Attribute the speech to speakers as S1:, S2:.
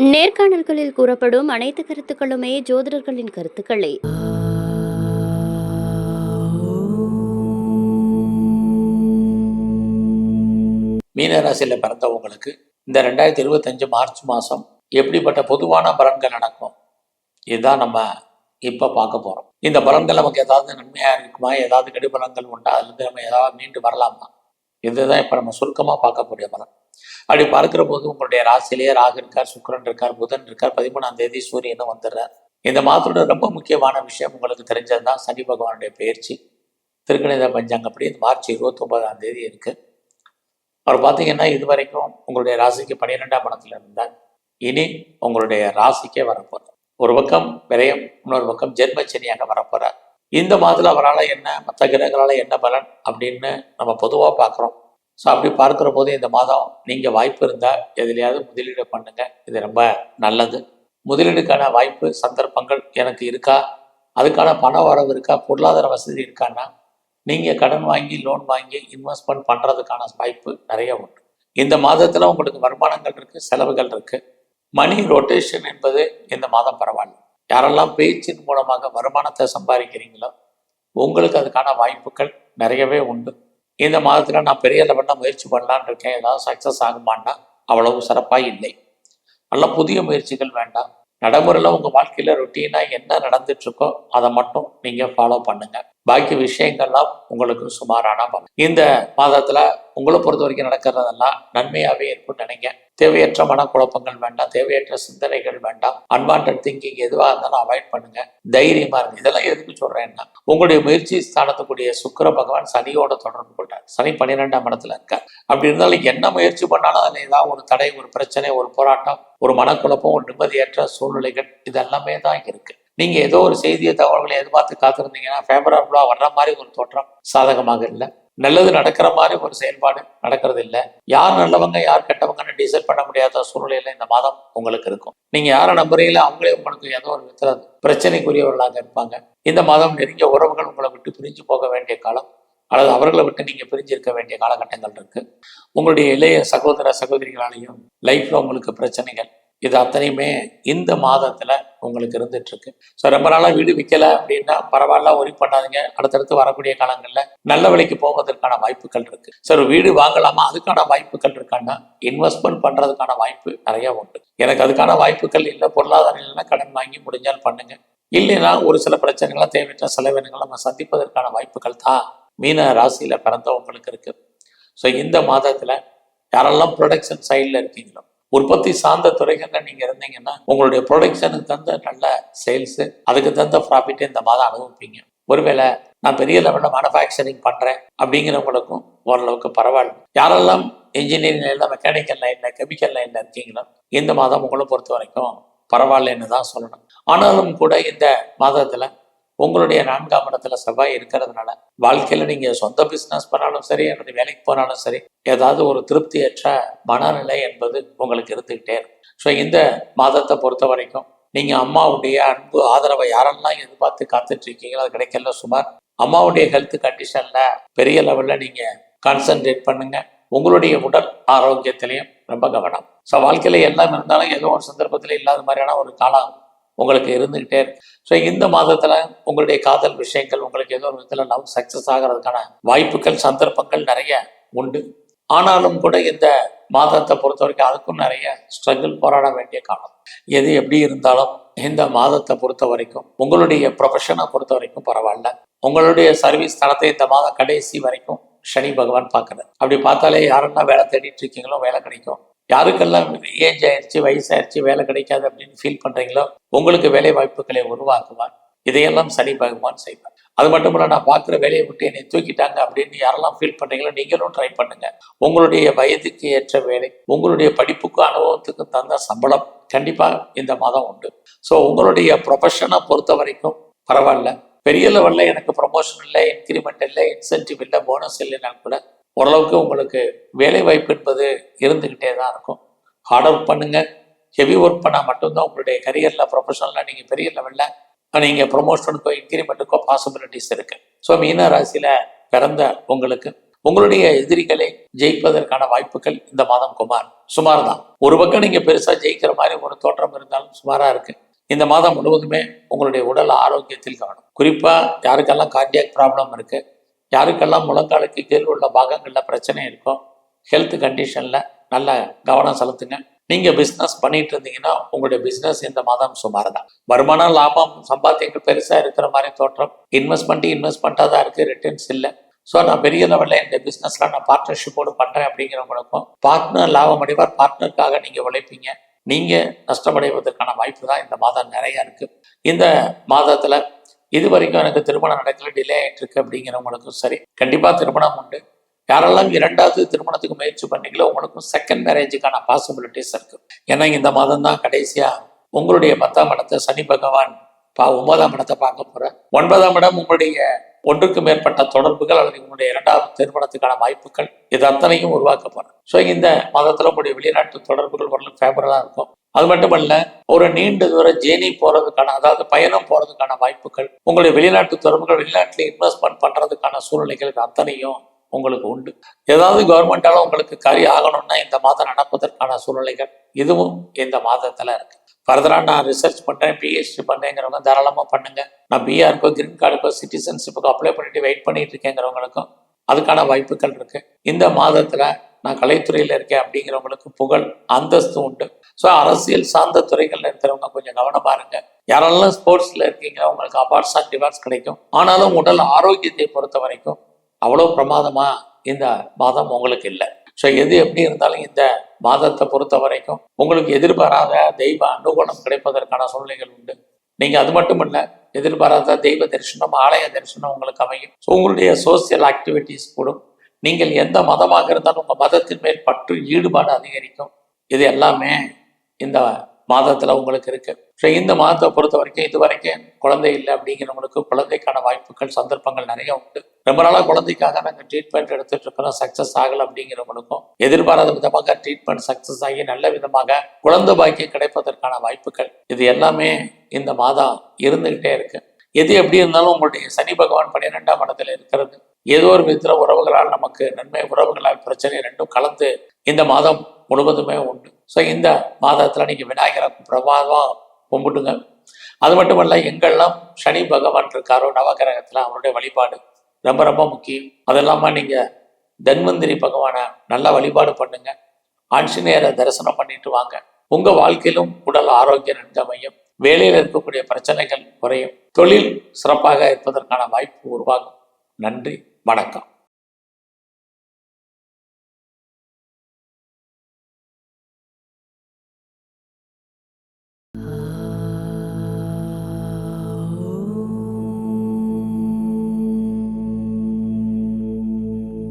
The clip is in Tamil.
S1: நேர்காணல்களில் கூறப்படும் அனைத்து கருத்துக்களுமே ஜோதிடர்களின் கருத்துக்களே.
S2: மீனராசியில் பிறந்தவங்களுக்கு இந்த ரெண்டாயிரத்தி இருபத்தஞ்சு மார்ச் மாதம் எப்படிப்பட்ட பொதுவான பலன்கள் நடக்கும்? இதுதான் நம்ம இப்போ பார்க்க போகிறோம் இந்த பலன்கள் நமக்கு ஏதாவது நன்மையாக இருக்குமா? ஏதாவது கெடுபலன்கள் உண்டா? அதுலேருந்து நம்ம ஏதாவது மீண்டு வரலாமா? இதுதான் இப்போ நம்ம சுருக்கமாக பார்க்கக்கூடிய பலன். அப்படி பார்க்கிற போது உங்களுடைய ராசிலேயே ராகு இருக்கார் சுக்கரன் இருக்கார் புதன் இருக்கார் பதிமூணாம் தேதி சூரியனும் வந்துடுறார். இந்த மாதத்தோட ரொம்ப முக்கியமான விஷயம் உங்களுக்கு தெரிஞ்சது தான் சனி பகவானுடைய பயிற்சி. திருக்கணித பஞ்சாங்கப்படி இந்த மார்ச் இருபத்தொன்பதாம் தேதி இருக்கு. அவர் பார்த்தீங்கன்னா இது வரைக்கும் உங்களுடைய ராசிக்கு பன்னிரெண்டாம் இடத்துல இருந்தால் இனி உங்களுடைய ராசிக்கே வரப்போறார். ஒரு பக்கம் விரயம் இன்னொரு பக்கம் ஜென்மச்சனியாக வரப்போறார். இந்த மாதத்தில் அவரால் என்ன மற்ற கிரகங்களால் என்ன பலன் அப்படின்னு நம்ம பொதுவாக பார்க்குறோம். ஸோ அப்படி பார்க்குற போது இந்த மாதம் நீங்கள் வாய்ப்பு இருந்தால் எதுலையாவது முதலீடு பண்ணுங்கள் இது ரொம்ப நல்லது. முதலீடுக்கான வாய்ப்பு சந்தர்ப்பங்கள் எனக்கு இருக்கா? அதுக்கான பண வரவு இருக்கா? பொருளாதார வசதி இருக்கான்னா நீங்கள் கடன் வாங்கி லோன் வாங்கி இன்வெஸ்ட்மெண்ட் பண்ணுறதுக்கான வாய்ப்பு நிறைய உண்டு. இந்த மாதத்தில் உங்களுக்கு வருமானங்கள் இருக்குது செலவுகள் இருக்குது மணி ரொட்டேஷன் என்பது இந்த மாதம் பரவாயில்ல. யாரெல்லாம் பேச்சின் மூலமாக வருமானத்தை சம்பாதிக்கிறீங்களோ உங்களுக்கு அதுக்கான வாய்ப்புகள் நிறையவே உண்டு. இந்த மாதத்தில் நான் பெரிய லெவலில் முயற்சி பண்ணலான்னு இருக்கேன். ஏதாவது சக்ஸஸ் ஆகுமான்னா அவ்வளவு சிறப்பாக இல்லை. நல்ல புதிய முயற்சிகள் வேண்டாம். நடைமுறையில் உங்கள் வாழ்க்கையில் ரொட்டீனாக என்ன நடந்துட்டுருக்கோ அதை மட்டும் நீங்கள் ஃபாலோ பண்ணுங்கள் பாக்கி விஷயங்கள்லாம் உங்களுக்கு சுமாரான பலன் இந்த மாதத்தில் உங்களை பொறுத்த வரைக்கும் நடக்கிறதெல்லாம் நன்மையாகவே இருக்கும்னு நினைங்க. தேவையற்ற மனக்குழப்பங்கள் வேண்டாம் தேவையற்ற சிந்தனைகள் வேண்டாம். அன்வான்ட் திங்கிங் எதுவாக இருந்தாலும் அவாய்ட் பண்ணுங்க. தைரியமா இருங்க. இதெல்லாம் எதுக்கு சொல்றேன்னா உங்களுடைய முயற்சி ஸ்தானத்துக்குரிய சுக்கிர பகவான் சனியோட தொடர்பு கொண்டார் சனி பன்னிரெண்டாம் இடத்துல இருக்கார். அப்படி இருந்தாலும் என்ன முயற்சி பண்ணாலும் அதில் ஏதாவது ஒரு தடை ஒரு பிரச்சனை ஒரு போராட்டம் ஒரு மனக்குழப்பம் ஒரு நிம்மதியற்ற சூழ்நிலைகள் இதெல்லாமே தான் இருக்கு. நீங்கள் ஏதோ ஒரு செய்தியை தகவல்களை எதிர்பார்த்து காத்திருந்தீங்கன்னா ஃபேவரபுளாக வர்ற மாதிரி ஒரு தோற்றம் சாதகமாக இல்லை. நல்லது நடக்கிற மாதிரி ஒரு செயல்பாடு நடக்கிறது இல்லை. யார் நல்லவங்க யார் கெட்டவங்கன்னு டிசைட் பண்ண முடியாத சூழ்நிலையில இந்த மாதம் உங்களுக்கு இருக்கும். நீங்கள் யாரை நம்புறீங்களோ அவங்களே உங்களுக்கு ஏதோ ஒரு விதத்துல பிரச்சனைக்குரியவர்களாக இருப்பாங்க. இந்த மாதம் நெருங்கிய உறவுகள் உங்களை விட்டு பிரிஞ்சு போக வேண்டிய காலம் அல்லது அவர்களை விட்டு நீங்க பிரிஞ்சிருக்க வேண்டிய காலகட்டங்கள் இருக்கு. உங்களுடைய இளைய சகோதர சகோதரிகளாலையும் லைஃப்ல உங்களுக்கு பிரச்சனைகள் இது அத்தனையுமே இந்த மாதத்துல உங்களுக்கு இருந்துட்டு இருக்கு ஸோ ரொம்ப நாளாக வீடு விற்கல அப்படின்னா பரவாயில்ல ஒரி பண்ணாதீங்க. அடுத்தடுத்து வரக்கூடிய காலங்களில் நல்ல விலைக்கு போவதற்கான வாய்ப்புகள் இருக்கு. சார் வீடு வாங்கலாமா? அதுக்கான வாய்ப்புகள் இருக்கான்னா இன்வெஸ்ட்மெண்ட் பண்றதுக்கான வாய்ப்பு நிறைய உண்டு. எனக்கு அதுக்கான வாய்ப்புகள் இல்லை பொருளாதாரம் இல்லைன்னா கடன் வாங்கி முடிஞ்சால் பண்ணுங்க. இல்லைன்னா ஒரு சில பிரச்சனைகள்லாம் தேவையற்ற செலவினங்களை நம்ம சந்திப்பதற்கான வாய்ப்புகள் தான் மீன ராசியில் பிறந்தவங்களுக்கு இருக்கு. ஸோ இந்த மாதத்தில் யாரெல்லாம் ப்ரொடக்ஷன் சைடில் இருக்கீங்களோ உற்பத்தி சார்ந்த துறைகள்ல நீங்க இருந்தீங்கன்னா உங்களுடைய ப்ரொடக்ஷனுக்கு தகுந்த நல்ல சேல்ஸ் அதுக்கு தகுந்த ப்ராஃபிட் இந்த மாதம் அனுபவிப்பீங்க. ஒருவேளை நான் பெரிய லெவலில் மேனுஃபேக்சரிங் பண்றேன் அப்படிங்கிறவங்களுக்கும் ஓரளவுக்கு பரவாயில்ல. யாரெல்லாம் இன்ஜினியரிங் லைனில் மெக்கானிக்கல் லைனில் கெமிக்கல் லைனில் இருக்கீங்களோ இந்த மாதம் உங்களை பொறுத்த வரைக்கும் பரவாயில்லன்னு தான் சொல்லணும். ஆனாலும் கூட இந்த மாதத்துல உங்களுடைய நான்காம் இடத்துல செவ்வாய் இருக்கிறதுனால வாழ்க்கையில நீங்க சொந்த பிசினஸ் பண்ணாலும் சரி அல்லது வேலைக்கு போனாலும் சரி ஏதாவது ஒரு திருப்தியற்ற மனநிலை என்பது உங்களுக்கு இருந்துகிட்டே இருக்கும். ஸோ இந்த மாதத்தை பொறுத்த வரைக்கும் நீங்க அம்மாவுடைய அன்பு ஆதரவை யாரெல்லாம் எதிர்பார்த்து காத்துட்டு இருக்கீங்களோ அது கிடைக்கல சுமார். அம்மாவுடைய ஹெல்த் கண்டிஷன்ல பெரிய லெவல்ல நீங்க கான்சென்ட்ரேட் பண்ணுங்க. உங்களுடைய உடல் ஆரோக்கியத்திலையும் ரொம்ப கவனம். ஸோ வாழ்க்கையில எல்லாம் இருந்தாலும் ஏதோ ஒரு சந்தர்ப்பத்தில் இல்லாத மாதிரியான ஒரு காலம் உங்களுக்கு இருந்துகிட்டே இருக்கு. ஸோ இந்த மாதத்துல உங்களுடைய காதல் விஷயங்கள் உங்களுக்கு ஏதோ ஒரு விதத்தில் லவ் சக்சஸ் ஆகிறதுக்கான வாய்ப்புகள் சந்தர்ப்பங்கள் நிறைய உண்டு. ஆனாலும் கூட இந்த மாதத்தை பொறுத்த வரைக்கும் அதுக்கும் நிறைய ஸ்ட்ரகிள் போராட வேண்டிய காலம். எது எப்படி இருந்தாலும் இந்த மாதத்தை பொறுத்த வரைக்கும் உங்களுடைய ப்ரொஃபஷனை பொறுத்த வரைக்கும் பரவாயில்ல. உங்களுடைய சர்வீஸ் தளத்தை இந்த மாதம் கடைசி வரைக்கும் சனி பகவான் பார்க்குறாரு. அப்படி பார்த்தாலே யாரெல்லாம் வேலை தேடிட்டு இருக்கீங்களோ வேலை கிடைக்கும். யாருக்கெல்லாம் ஏஜ் ஆயிடுச்சு வயசாயிருச்சு வேலை கிடைக்காது அப்படின்னு ஃபீல் பண்றீங்களோ உங்களுக்கு வேலை வாய்ப்புகளை உருவாக்குவார் இதையெல்லாம் சனி பகவான் செய்வார். அது மட்டும் இல்லை நான் பார்க்குற வேலையை விட்டு என்னை தூக்கிட்டாங்க அப்படின்னு யாரெல்லாம் ஃபீல் பண்ணுறீங்களோ நீங்களும் ட்ரை பண்ணுங்க. உங்களுடைய வயதுக்கு ஏற்ற வேலை உங்களுடைய படிப்புக்கும் அனுபவத்துக்கும் தந்த சம்பளம் கண்டிப்பாக இந்த மாதம் உண்டு. ஸோ உங்களுடைய ப்ரொஃபஷனை பொறுத்த வரைக்கும் பரவாயில்ல. பெரிய லெவலில் எனக்கு ப்ரொமோஷன் இல்லை இன்க்ரிமெண்ட் இல்லை இன்சென்டிவ் இல்லை போனஸ் இல்லைன்னா கூட ஓரளவுக்கு உங்களுக்கு வேலை வாய்ப்பு என்பது இருந்துக்கிட்டே தான் இருக்கும். ஹார்ட் ஒர்க் பண்ணுங்க. ஹெவி ஒர்க் பண்ணால் மட்டும்தான் உங்களுடைய கரியரில் ப்ரொஃபஷனலாக நீங்கள் பெரிய லெவலில் நீங்கள் ப்ரொமோஷனுக்கோ இன்க்ரிமெண்ட்டுக்கோ பாசிபிலிட்டிஸ் இருக்குது ஸோ மீன ராசியில் பிறந்த உங்களுக்கு உங்களுடைய எதிரிகளை ஜெயிப்பதற்கான வாய்ப்புகள் இந்த மாதம் குமார் சுமார் தான் ஒரு பக்கம் நீங்கள் பெருசாக ஜெயிக்கிற மாதிரி ஒரு தோற்றம் இருந்தாலும் சுமாராக இருக்கு. இந்த மாதம் முழுவதுமே உங்களுடைய உடல் ஆரோக்கியத்தில் கவனம். குறிப்பாக யாருக்கெல்லாம் கார்டியாக் ப்ராப்ளம் இருக்குது யாருக்கெல்லாம் முழங்காலுக்கு கீழ் உள்ள பாகங்களில் பிரச்சனை இருக்கோ ஹெல்த் கண்டிஷனில் நல்ல கவனம் செலுத்துங்க. நீங்கள் பிஸ்னஸ் பண்ணிட்டு இருந்தீங்கன்னா உங்களுடைய பிஸ்னஸ் இந்த மாதம் சுமார் தான் வருமானம் லாபம் சம்பாத்தியங்கள் பெருசாக இருக்கிற மாதிரி தோற்றம். இன்வெஸ்ட்மெண்ட்டு இன்வெஸ்ட்மெண்ட்டாக தான் இருக்குது ரிட்டர்ன்ஸ் இல்லை. ஸோ நான் பெரிய லெவலில் இந்த பிஸ்னஸ்லாம் நான் பார்ட்னர்ஷிப்போடு பண்ணுறேன் அப்படிங்கிறவங்களுக்கும் பார்ட்னர் லாபம் அடைவார் பார்ட்னருக்காக நீங்கள் உழைப்பீங்க. நீங்கள் நஷ்டமடைவதற்கான வாய்ப்பு தான் இந்த மாதம் நிறையா இருக்குது இந்த மாதத்தில் இது வரைக்கும் எனக்கு திருமணம் நடக்கல டிலே ஆயிட்டு இருக்கு அப்படிங்கிறவங்களுக்கும் சரி கண்டிப்பாக திருமணம் உண்டு. யாரெல்லாம் இரண்டாவது திருமணத்துக்கு முயற்சி பண்ணீங்களோ உங்களுக்கும் செகண்ட் மேரேஜுக்கான பாசிபிலிட்டிஸ் இருக்கு. ஏன்னா இந்த மாதம் தான் கடைசியா உங்களுடைய பத்தாம் இடத்தை சனி பகவான் பா ஒன்பதாம் இடத்தை பார்க்க போகிற ஒன்பதாம் இடம் உங்களுடைய ஒன்றுக்கு மேற்பட்ட தொடர்புகள் அல்லது உங்களுடைய இரண்டாவது திருமணத்துக்கான வாய்ப்புகள் இது அத்தனையும் உருவாக்க போகிறேன் ஸோ இந்த மாதத்தில் உங்களுடைய வெளிநாட்டு தொடர்புகள் வரலும் ஃபேவரலா இருக்கும். அது மட்டுமல்ல ஒரு நீண்ட தூர ஜேர்னி போறதுக்கான அதாவது பயணம் போறதுக்கான வாய்ப்புகள் உங்களுடைய வெளிநாட்டு தொடர்புகள் வெளிநாட்டில் இன்வெஸ்ட்மெண்ட் பண்றதுக்கான சூழ்நிலைகளுக்கு அத்தனையும் உங்களுக்கு உண்டு. ஏதாவது கவர்மெண்டால உங்களுக்கு கறி ஆகணும்னா இந்த மாதம் நடப்பதற்கான சூழ்நிலைகள் இதுவும் இந்த மாதத்துல இருக்கு. ஃபர்தராக நான் ரிசர்ச் பண்றேன் பிஹெச்டி பண்றேங்கிறவங்க தாராளமா பண்ணுங்க. நான் பிஆருக்கோ கிரீன் கார்டுக்கோ சிட்டிசன்ஷிப்புக்கோ அப்ளை பண்ணிட்டு வெயிட் பண்ணிட்டு இருக்கேங்கிறவங்களுக்கும் அதுக்கான வாய்ப்புகள் இருக்கு. இந்த மாதத்துல நான் கலைத்துறையில் இருக்கேன் அப்படிங்கிறவங்களுக்கு புகழ் அந்தஸ்து உண்டு. ஸோ அரசியல் சார்ந்த துறைகளில் இருக்கிறவங்க கொஞ்சம் கவனமாக இருங்க. யாரெல்லாம் ஸ்போர்ட்ஸில் இருக்கீங்க உங்களுக்கு அவார்ட்ஸ் அண்ட் டிவார்ட்ஸ் கிடைக்கும். ஆனாலும் உடல் ஆரோக்கியத்தை பொறுத்த வரைக்கும் அவ்வளோ பிரமாதமாக இந்த மாதம் உங்களுக்கு இல்லை. ஸோ எது எப்படி இருந்தாலும் இந்த மாதத்தை பொறுத்த வரைக்கும் உங்களுக்கு எதிர்பாராத தெய்வ அனுகூலம் கிடைப்பதற்கான சூழ்நிலைகள் உண்டு. நீங்கள் அது மட்டும் இல்லை எதிர்பாராத தெய்வ தரிசனம் ஆலய தரிசனம் உங்களுக்கு அமையும். ஸோ உங்களுடைய சோசியல் ஆக்டிவிட்டீஸ் கூடும். நீங்கள் எந்த மதமாக இருந்தாலும் உங்கள் மதத்தின் மேல் பற்று ஈடுபாடு அதிகரிக்கும். இது எல்லாமே இந்த மாதத்தில் உங்களுக்கு இருக்கு. ஸோ இந்த மாதத்தை பொறுத்த வரைக்கும் இது வரைக்கும் குழந்தை இல்லை அப்படிங்கிறவங்களுக்கு குழந்தைக்கான வாய்ப்புகள் சந்தர்ப்பங்கள் நிறைய உண்டு. ரொம்ப நாளாக குழந்தைக்காக நாங்கள் ட்ரீட்மெண்ட் எடுத்துட்டு இருக்கிறோம். சக்ஸஸ் ஆகலை அப்படிங்கிறவங்களுக்கும் எதிர்பாராத விதமாக ட்ரீட்மெண்ட் சக்ஸஸ் ஆகி நல்ல விதமாக குழந்தை பாக்கியம் கிடைப்பதற்கான வாய்ப்புகள். இது எல்லாமே இந்த மாதம் இருந்துகிட்டே இருக்கு. எது எப்படி இருந்தாலும் உங்களுடைய சனி பகவான் பன்னிரெண்டாம் இடத்துல இருக்கிறது. ஏதோ ஒரு விதத்தில் உறவுகளால் நமக்கு நன்மை உறவுகளால் பிரச்சனை ரெண்டும் கலந்து இந்த மாதம் முழுவதுமே உண்டு. ஸோ இந்த மாதத்தில் நீங்கள் விநாயகரை பிரமாதம் கும்பிட்டுங்க அது மட்டுமல்ல எங்கெல்லாம் சனி பகவான் இருக்காரோ நவகிரகத்தில் அவருடைய வழிபாடு ரொம்ப ரொம்ப முக்கியம். அது இல்லாமல் நீங்கள் தன்வந்திரி பகவானை நல்லா வழிபாடு பண்ணுங்க. ஆஞ்சநேயரை தரிசனம் பண்ணிட்டு வாங்க. உங்கள் வாழ்க்கையிலும் உடல் ஆரோக்கியம் நன்கமையும் வேலையில் இருக்கக்கூடிய பிரச்சனைகள் குறையும். தொழில் சிறப்பாக இருப்பதற்கான வாய்ப்பு உருவாகும். நன்றி. வணக்கம்.